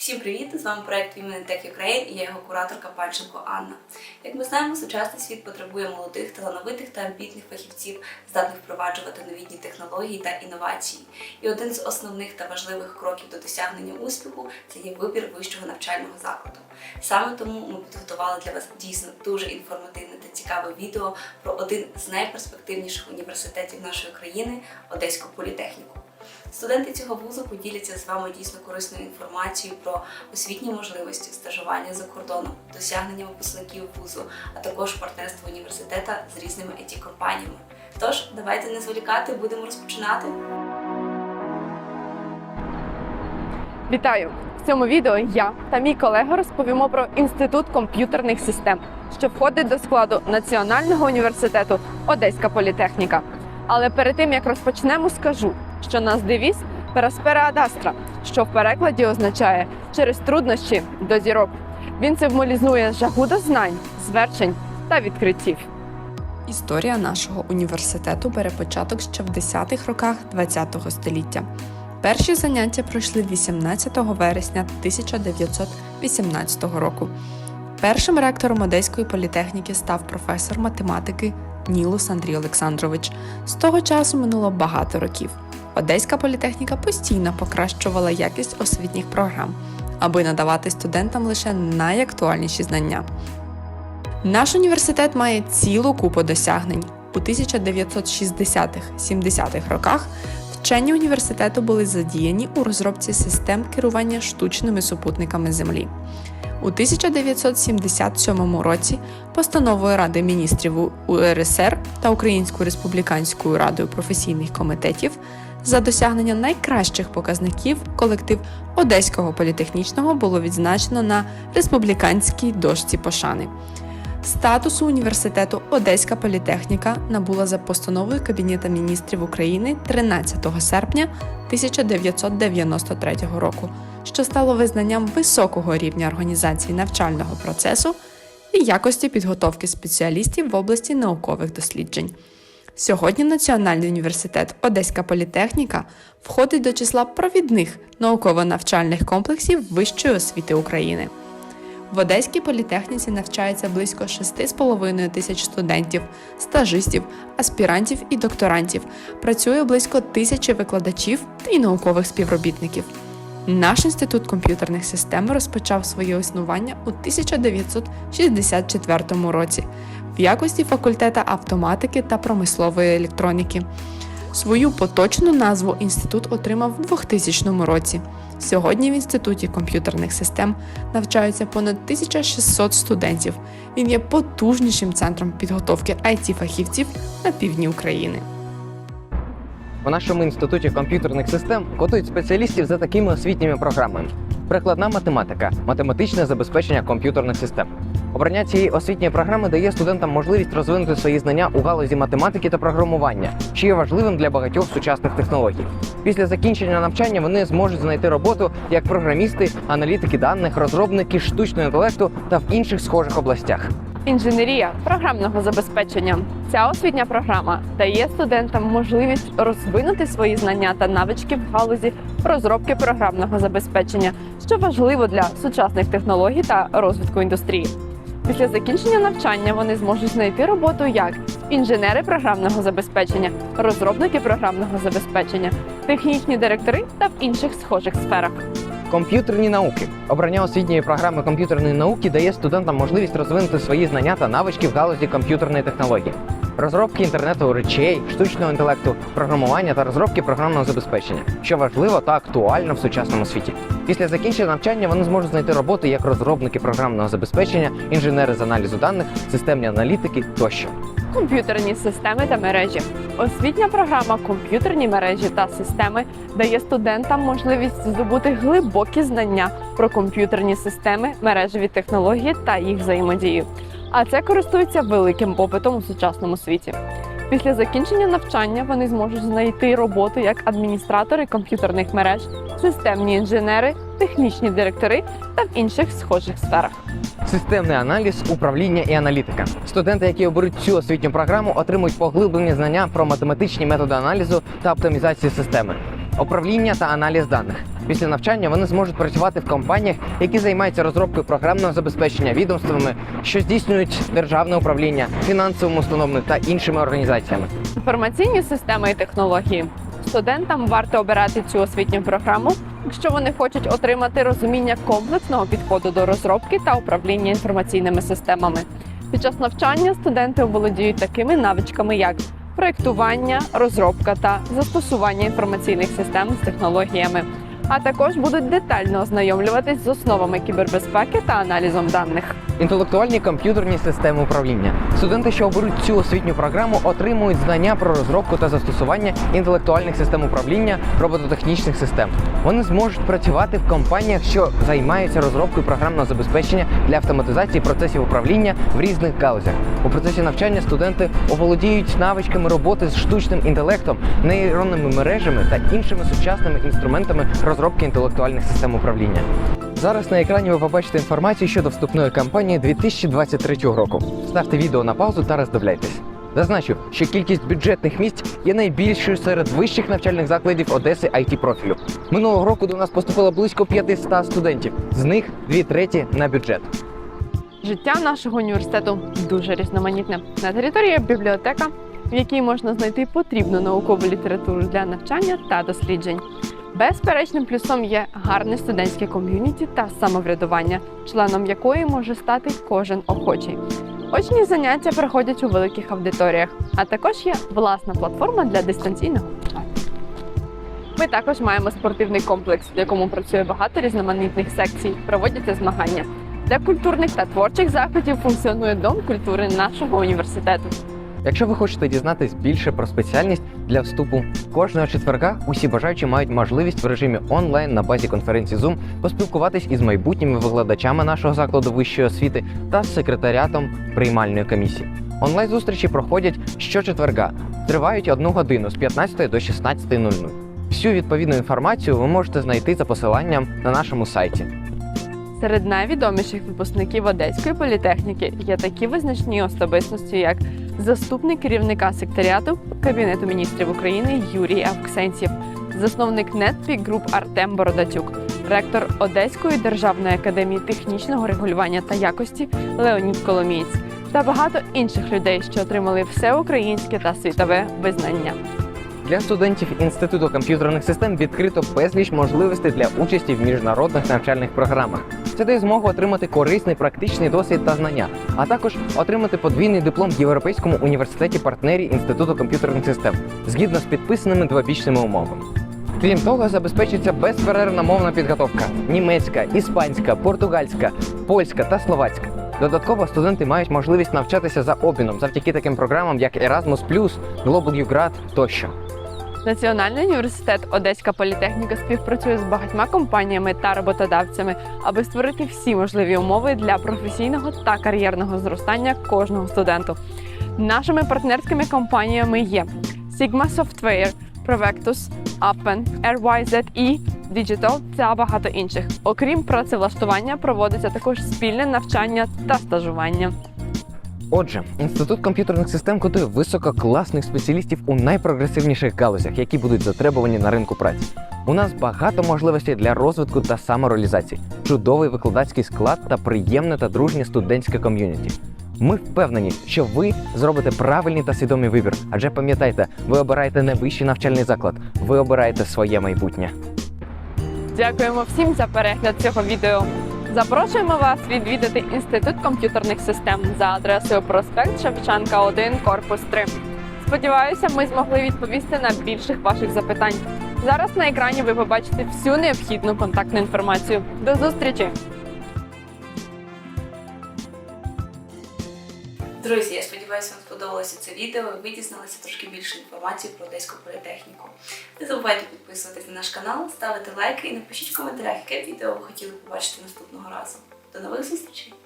Всім привіт! З вами проект Women Tech Ukraine і я його кураторка Панченко Анна. Як ми знаємо, сучасний світ потребує молодих, талановитих та амбітних фахівців, здатних впроваджувати новітні технології та інновації. І один з основних та важливих кроків до досягнення успіху це є вибір вищого навчального закладу. Саме тому ми підготували для вас дійсно дуже інформативне та цікаве відео про один з найперспективніших університетів нашої країни Одеську політехніку. Студенти цього вузу поділяться з вами дійсно корисною інформацією про освітні можливості, стажування за кордоном, досягнення випускників вузу, а також партнерство університета з різними it компаніями Тож, давайте не зволікати, будемо розпочинати. Вітаю! В цьому відео я та мій колега розповімо про інститут комп'ютерних систем, що входить до складу Національного університету Одеська політехніка. Але перед тим як розпочнемо, скажу, що наш девіз Пераспера Адастра, що в перекладі означає через труднощі до зірок. Він символізує жагу до знань, звершень та відкриттів. Історія нашого університету бере початок ще в 10-х роках ХХ століття. Перші заняття пройшли 18 вересня 1918 року. Першим ректором Одеської політехніки став професор математики Нілус Андрій Олександрович. З того часу минуло багато років. Одеська політехніка постійно покращувала якість освітніх програм, аби надавати студентам лише найактуальніші знання. Наш університет має цілу купу досягнень. У 1960-70-х роках вчені університету були задіяні у розробці систем керування штучними супутниками Землі. У 1977 році постановою Ради міністрів УРСР та Українською республіканською радою професійних комітетів за досягнення найкращих показників колектив Одеського політехнічного було відзначено на республіканській дошці пошани. Статусу університету Одеська політехніка набула за постановою Кабінету міністрів України 13 серпня 1993 року, що стало визнанням високого рівня організації навчального процесу і якості підготовки спеціалістів в області наукових досліджень. Сьогодні Національний університет Одеська політехніка входить до числа провідних науково-навчальних комплексів вищої освіти України. В Одеській політехніці навчається близько 6,5 тисяч студентів, стажистів, аспірантів і докторантів. Працює близько тисячі викладачів і наукових співробітників. Наш інститут комп'ютерних систем розпочав своє існування у 1964 році в якості факультета автоматики та промислової електроніки. Свою поточну назву інститут отримав у 2000 році. Сьогодні в інституті комп'ютерних систем навчаються понад 1600 студентів. Він є потужнішим центром підготовки it фахівців на півдні України. У нашому інституті комп'ютерних систем готують спеціалістів за такими освітніми програмами: прикладна математика, математичне забезпечення комп'ютерних систем. Обрання цієї освітньої програми дає студентам можливість розвинути свої знання у галузі математики та програмування, що є важливим для багатьох сучасних технологій. Після закінчення навчання вони зможуть знайти роботу як програмісти, аналітики даних, розробники штучного інтелекту та в інших схожих областях. Інженерія програмного забезпечення. Ця освітня програма дає студентам можливість розвинути свої знання та навички в галузі розробки програмного забезпечення, що важливо для сучасних технологій та розвитку індустрії. Після закінчення навчання вони зможуть знайти роботу як інженери програмного забезпечення, розробники програмного забезпечення, технічні директори та в інших схожих сферах. Комп'ютерні науки. Обрання освітньої програми комп'ютерної науки дає студентам можливість розвинути свої знання та навички в галузі комп'ютерної технології, розробки інтернету речей, штучного інтелекту, програмування та розробки програмного забезпечення, що важливо та актуально в сучасному світі. Після закінчення навчання вони зможуть знайти роботу як розробники програмного забезпечення, інженери з аналізу даних, системні аналітики тощо. Комп'ютерні системи та мережі. Освітня програма комп'ютерні мережі та системи дає студентам можливість здобути глибокі знання про комп'ютерні системи, мережеві технології та їх взаємодію. А це користується великим попитом у сучасному світі. Після закінчення навчання вони зможуть знайти роботу як адміністратори комп'ютерних мереж, системні інженери, технічні директори та в інших схожих сферах. Системний аналіз, управління і аналітика. Студенти, які оберуть цю освітню програму, отримують поглиблені знання про математичні методи аналізу та оптимізації системи, управління та аналіз даних, Після навчання вони зможуть працювати в компаніях, які займаються розробкою програмного забезпечення відомствами, що здійснюють державне управління, фінансовими установами та іншими організаціями. Інформаційні системи і технології. Студентам варто обирати цю освітню програму, якщо вони хочуть отримати розуміння комплексного підходу до розробки та управління інформаційними системами. Під час навчання студенти оволодіють такими навичками, як проєктування, розробка та застосування інформаційних систем з технологіями, а також будуть детально ознайомлюватись з основами кібербезпеки та аналізом даних. Інтелектуальні комп'ютерні системи управління. Студенти, що оберуть цю освітню програму, отримують знання про розробку та застосування інтелектуальних систем управління робототехнічних систем. Вони зможуть працювати в компаніях, що займаються розробкою програмного забезпечення для автоматизації процесів управління в різних галузях. У процесі навчання студенти оволодіють навичками роботи з штучним інтелектом, нейронними мережами та іншими сучасними інструментами розробки інтелектуальних систем управління. Зараз на екрані ви побачите інформацію щодо вступної кампанії 2023 року. Ставте відео на паузу та роздивляйтесь. Зазначу, що кількість бюджетних місць є найбільшою серед вищих навчальних закладів Одеси it профілю. Минулого року до нас поступило близько 500 студентів, з них дві треті на бюджет. Життя нашого університету дуже різноманітне. На території бібліотека, в якій можна знайти потрібну наукову літературу для навчання та досліджень. Безперечним плюсом є гарне студентське ком'юніті та самоврядування, членом якої може стати кожен охочий. Очні заняття проходять у великих аудиторіях, а також є власна платформа для дистанційного. Ми також маємо спортивний комплекс, в якому працює багато різноманітних секцій, проводяться змагання. Для культурних та творчих заходів функціонує дом культури нашого університету. Якщо ви хочете дізнатись більше про спеціальність для вступу, кожного четверга усі бажаючі мають можливість в режимі онлайн на базі конференції Zoom поспілкуватись із майбутніми викладачами нашого закладу вищої освіти та з секретаріатом приймальної комісії. Онлайн зустрічі проходять щочетверга, тривають одну годину з 15 до 16.00. Всю відповідну інформацію ви можете знайти за посиланням на нашому сайті. Серед найвідоміших випускників Одеської політехніки є такі визначні особистості, як заступник керівника секретаріату Кабінету міністрів України Юрій Авксентьєв, засновник Netpeak Group Артем Бородатюк, ректор Одеської державної академії технічного регулювання та якості Леонід Коломієць та багато інших людей, що отримали всеукраїнське та світове визнання. Для студентів Інституту комп'ютерних систем відкрито безліч можливостей для участі в міжнародних навчальних програмах. Дає змогу отримати корисний практичний досвід та знання, а також отримати подвійний диплом в Європейському університеті партнері Інституту комп'ютерних систем згідно з підписаними двобічними умовами. Крім того, забезпечується безперервна мовна підготовка: німецька, іспанська, португальська, польська та словацька. Додатково студенти мають можливість навчатися за обміном завдяки таким програмам, як Erasmus+, Global UGrad тощо. Національний університет Одеська політехніка співпрацює з багатьма компаніями та роботодавцями, аби створити всі можливі умови для професійного та кар'єрного зростання кожного студенту. Нашими партнерськими компаніями є Sigma Software, Provectus, Appen, RYZE, Digital та багато інших. Окрім працевлаштування, проводиться також спільне навчання та стажування. Отже, інститут комп'ютерних систем готує висококласних спеціалістів у найпрогресивніших галузях, які будуть затребувані на ринку праці. У нас багато можливостей для розвитку та самореалізації, чудовий викладацький склад та приємне та дружнє студентське ком'юніті. Ми впевнені, що ви зробите правильний та свідомий вибір. Адже пам'ятайте, ви обираєте не вищий навчальний заклад, ви обираєте своє майбутнє. Дякуємо всім за перегляд цього відео. Запрошуємо вас відвідати Інститут комп'ютерних систем за адресою проспект Шевченка 1, корпус 3. Сподіваюся, ми змогли відповісти на більших ваших запитань. Зараз на екрані ви побачите всю необхідну контактну інформацію. До зустрічі! Друзі, я сподіваюся, вам сподобалося це відео. Ви дізналися трошки більше інформації про Одеську політехніку. Не забувайте підписуватись на наш канал, ставити лайки і напишіть в коментарях, яке відео ви хотіли побачити наступного разу. До нових зустрічей!